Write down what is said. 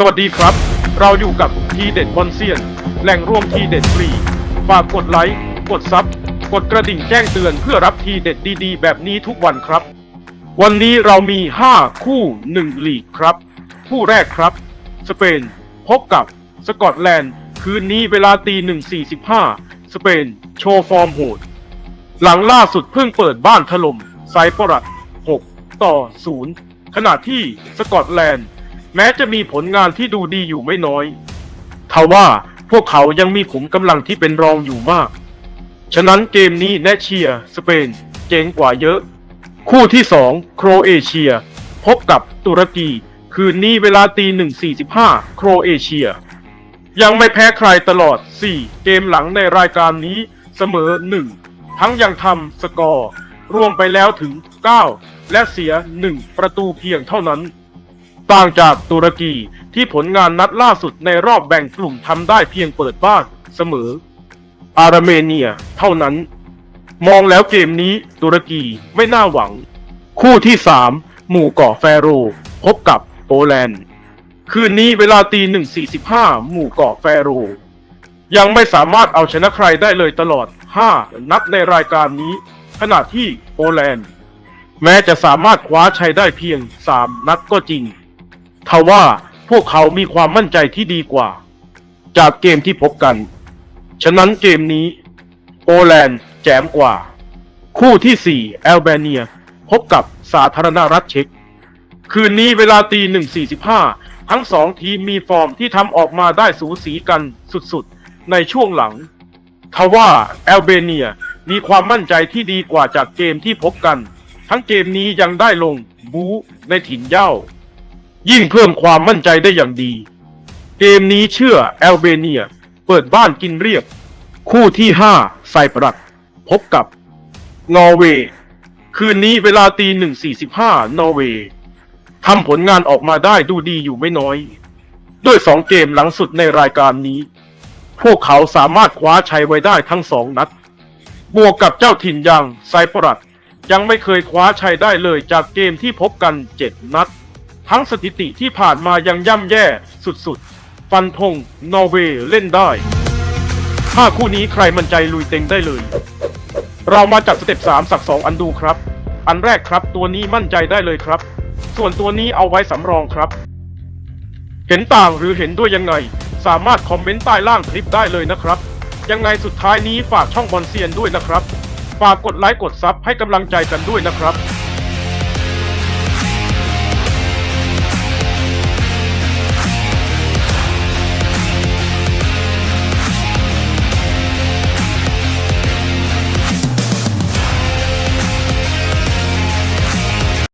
สวัสดีครับ เราอยู่กับทีเด็ดบอลเซียน แหล่งรวมทีเด็ดฟรี ฝากกดไลค์ กดซับ กดกระดิ่งแจ้งเตือนเพื่อรับทีเด็ดดีๆ แบบนี้ทุกวันครับ วันนี้เรามี 5 คู่ 1 ลีกครับ คู่แรกครับ สเปน พบกับสกอตแลนด์ คืนนี้เวลาตี1.45สเปน โชว์ฟอร์มโหด หลังล่าสุดเพิ่งเปิดบ้านถล่มไซปรัส6ต่อ 0 ขณะที่สกอตแลนด์ แม้จะมีผลงานที่ดูดีอยู่ไม่น้อยทว่าพวกเขายังมีขุมกำลังที่เป็นรองอยู่มาก ฉะนั้นเกมนี้แนเชีย สเปน เจ๋งกว่าเยอะ คู่ที่ 2 โครเอเชีย พบกับตุรกี คืนนี้เวลาตี1.45โครเอเชีย ยังไม่แพ้ใครตลอด 4 เกมหลังในรายการนี้เสมอ 1 ทั้งยังทำสกอร์ รวมไปแล้วถึง 9 และเสีย 1 ประตูเพียงเท่านั้น ต่างจากตุรกีที่ผลงานนัดล่าสุดในรอบแบ่งกลุ่มทำได้เพียงเปิดบ้านเสมอ อาร์เมเนียเท่านั้น มองแล้วเกมนี้ตุรกีไม่น่าหวัง คู่ที่3หมู่เกาะแฟโรพบกับโปแลนด์ คืนนี้เวลาตีหนึ่งสี่สิบห้าหมู่เกาะแฟโรยังไม่สามารถเอาชนะใครได้เลยตลอด 5 นัดในรายการนี้ ขณะที่โปแลนด์ แม้จะสามารถคว้าชัยได้เพียง 3 นัดก็จริง ทว่าพวกเขามีความมั่นใจที่ดีกว่า จากเกมที่พบกัน ฉะนั้นเกมนี้โปแลนด์แจมกว่า คู่ที่ 4 แอลเบเนีย พบกับสาธารณรัฐเช็ก คืนนี้เวลาตีหนึ่งสี่สิบห้าทั้งสองทีมมีฟอร์มที่ทำออกมาได้สูสีกันสุดๆ ในช่วงหลัง ทว่าแอลเบเนียมีความมั่นใจที่ดีกว่าจากเกมที่พบกัน ทั้งเกมนี้ยังได้ลงบูในถิ่นเย้า ยิ่งเพิ่มความมั่นใจได้อย่างดี เกมนี้เชื่อแอลเบเนีย เปิดบ้านกินเรียบ คู่ที่ 5 ไซปรัสพบกับ นอร์เวย์ คืนนี้เวลาตีหนึ่งสี่สิบห้านอร์เวย์ทำผลงานออกมาได้ดูดีอยู่ไม่น้อย ด้วยสองเกมหลังสุดในรายการนี้ พวกเขาสามารถคว้าชัยไว้ได้ทั้งสองนัด บวกกับเจ้าถิ่นอย่างไซปรัสยังไม่เคยคว้าชัยได้เลยจากเกมที่พบกันเจ็ดนัด ทั้งสถิติที่ผ่านมายังย่ำแย่สุดๆ ฟันธงนอร์เวย์เล่นได้ ถ้าคู่นี้ใครมั่นใจลุยเต็งได้เลย เรามาจัดสเต็ป3สัก 2 อันดูครับ อันแรกครับตัวนี้มั่นใจได้เลยครับ ส่วนตัวนี้เอาไว้สำรองครับ เห็นต่างหรือเห็นด้วยยังไง สามารถคอมเมนต์ใต้ล่างคลิปได้เลยนะครับ ยังไงสุดท้ายนี้ฝากช่องบอลเซียนด้วยนะครับ ฝากกดไลค์กดซับให้กำลังใจกันด้วยนะครับ